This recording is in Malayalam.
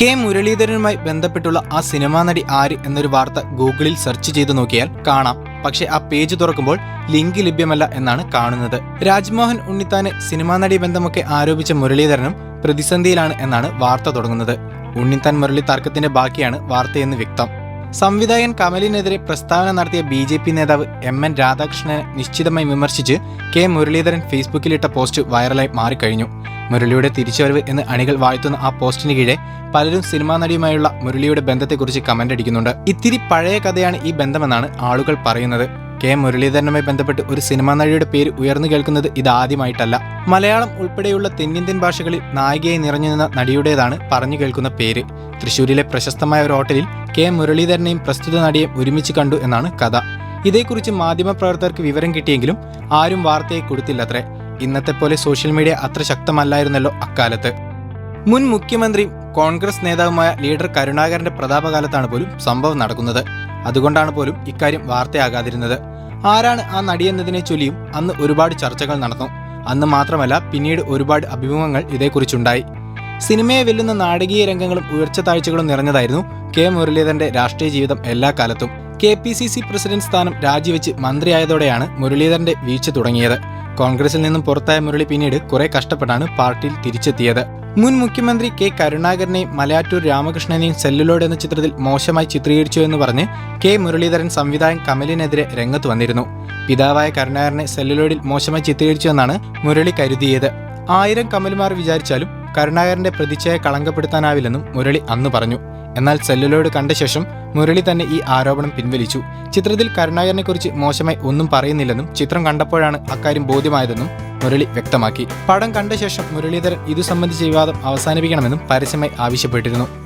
കെ മുരളീധരനുമായി ബന്ധപ്പെട്ടുള്ള ആ സിനിമാ നടി ആര് എന്നൊരു വാർത്ത ഗൂഗിളിൽ സെർച്ച് ചെയ്തു നോക്കിയാൽ കാണാം. പക്ഷെ ആ പേജ് തുറക്കുമ്പോൾ ലിങ്ക് ലഭ്യമല്ല എന്നാണ് കാണുന്നത്. രാജ്മോഹൻ ഉണ്ണിത്താന് സിനിമാ നടി ബന്ധമൊക്കെ ആരോപിച്ച മുരളീധരനും പ്രതിസന്ധിയിലാണ് എന്നാണ് വാർത്ത തുടങ്ങുന്നത്. ഉണ്ണിത്താൻ മുരളി തർക്കത്തിന്റെ ബാക്കിയാണ് വാർത്തയെന്ന് വ്യക്തം. സംവിധായകൻ കമലിനെതിരെ പ്രസ്താവന നടത്തിയ ബി ജെ പി നേതാവ് എം എൻ രാധാകൃഷ്ണനെ നിശ്ചിതമായി വിമർശിച്ച് കെ മുരളീധരൻ ഫേസ്ബുക്കിലിട്ട പോസ്റ്റ് വൈറലായി മാറിക്കഴിഞ്ഞു. മുരളിയുടെ തിരിച്ചുവരവ് എന്ന് അണികൾ വാഴ്ത്തുന്ന ആ പോസ്റ്റിന് കീഴെ പലരും സിനിമാ നടിയുമായുള്ള മുരളിയുടെ ബന്ധത്തെക്കുറിച്ച് കമന്റ് അടിക്കുന്നുണ്ട്. ഇത്തിരി പഴയ കഥയാണ് ഈ ബന്ധമെന്നാണ് ആളുകൾ പറയുന്നത്. കെ മുരളീധരനുമായി ബന്ധപ്പെട്ട് ഒരു സിനിമാ നടിയുടെ പേര് ഉയർന്നു കേൾക്കുന്നത് ഇതാദ്യമായിട്ടല്ല മലയാളം ഉൾപ്പെടെയുള്ള തെന്നിന്ത്യൻ ഭാഷകളിൽ നായികയായി നിറഞ്ഞു നിന്ന നടിയുടേതാണ് പറഞ്ഞു കേൾക്കുന്ന പേര്. തൃശൂരിലെ പ്രശസ്തമായ ഒരു ഹോട്ടലിൽ കെ മുരളീധരനെയും പ്രസ്തുത നടിയെയും ഒരുമിച്ച് കണ്ടു എന്നാണ് കഥ. ഇതേക്കുറിച്ച് മാധ്യമപ്രവർത്തകർക്ക് വിവരം കിട്ടിയെങ്കിലും ആരും വാർത്തയെ കൊടുത്തില്ലത്രേ. ഇന്നത്തെ പോലെ സോഷ്യൽ മീഡിയ അത്ര ശക്തമല്ലായിരുന്നല്ലോ അക്കാലത്ത്. മുൻ മുഖ്യമന്ത്രിയും കോൺഗ്രസ് നേതാവുമായ ലീഡർ കരുണാകരന്റെ പ്രതാപകാലത്താണ് പോലും സംഭവം നടക്കുന്നത്. അതുകൊണ്ടാണ് പോലും ഇക്കാര്യം വാർത്തയാകാതിരുന്നത്. ആരാണ് ആ നടിയെന്നതിനെ ചൊല്ലിയും അന്ന് ഒരുപാട് ചർച്ചകൾ നടന്നു. അന്ന് മാത്രമല്ല പിന്നീട് ഒരുപാട് അഭിമുഖങ്ങൾ ഇതേക്കുറിച്ചുണ്ടായി. സിനിമയെ വെല്ലുന്ന നാടകീയ രംഗങ്ങളും ഉയർച്ച താഴ്ചകളും നിറഞ്ഞതായിരുന്നു കെ മുരളീധരന്റെ രാഷ്ട്രീയ ജീവിതം എല്ലാ കാലത്തും. K P C C president സ്ഥാനം രാജിവെച്ച് മന്ത്രിയായതോടെയാണ് മുരളീധരന്റെ വീഴ്ച തുടങ്ങിയത്. കോൺഗ്രസിൽ നിന്നും പുറത്തായ മുരളി പിന്നീട് കുറെ കഷ്ടപ്പെട്ടാണ് പാർട്ടിയിൽ തിരിച്ചെത്തിയത്. മുൻ മുഖ്യമന്ത്രി കെ കരുണാകരനെയും മലയാറ്റൂർ രാമകൃഷ്ണനെയും സെല്ലുലോഡ് എന്ന ചിത്രത്തിൽ മോശമായി ചിത്രീകരിച്ചു എന്ന് പറഞ്ഞ് കെ മുരളീധരൻ സംവിധായകൻ കമലിനെതിരെ രംഗത്ത് വന്നിരുന്നു. പിതാവായ കരുണാകരനെ സെല്ലുലോഡിൽ മോശമായി ചിത്രീകരിച്ചു എന്നാണ് മുരളി കരുതിയത്. ആയിരം കമലുമാർ വിചാരിച്ചാലും കരുണാകരന്റെ പ്രതിച്ഛയെ കളങ്കപ്പെടുത്താനാവില്ലെന്നും മുരളി അന്ന് പറഞ്ഞു. എന്നാൽ സെല്ലുലോയിഡ് കണ്ട ശേഷം മുരളി തന്നെ ഈ ആരോപണം പിൻവലിച്ചു. ചിത്രത്തിൽ കരുണാകരനെക്കുറിച്ച് മോശമായി ഒന്നും പറയുന്നില്ലെന്നും ചിത്രം കണ്ടപ്പോഴാണ് അക്കാര്യം ബോധ്യമായതെന്നും മുരളി വ്യക്തമാക്കി. പടം കണ്ട ശേഷം മുരളീധരൻ ഇതു സംബന്ധിച്ച വിവാദം അവസാനിപ്പിക്കണമെന്നും പരസ്യമായി ആവശ്യപ്പെട്ടിരുന്നു.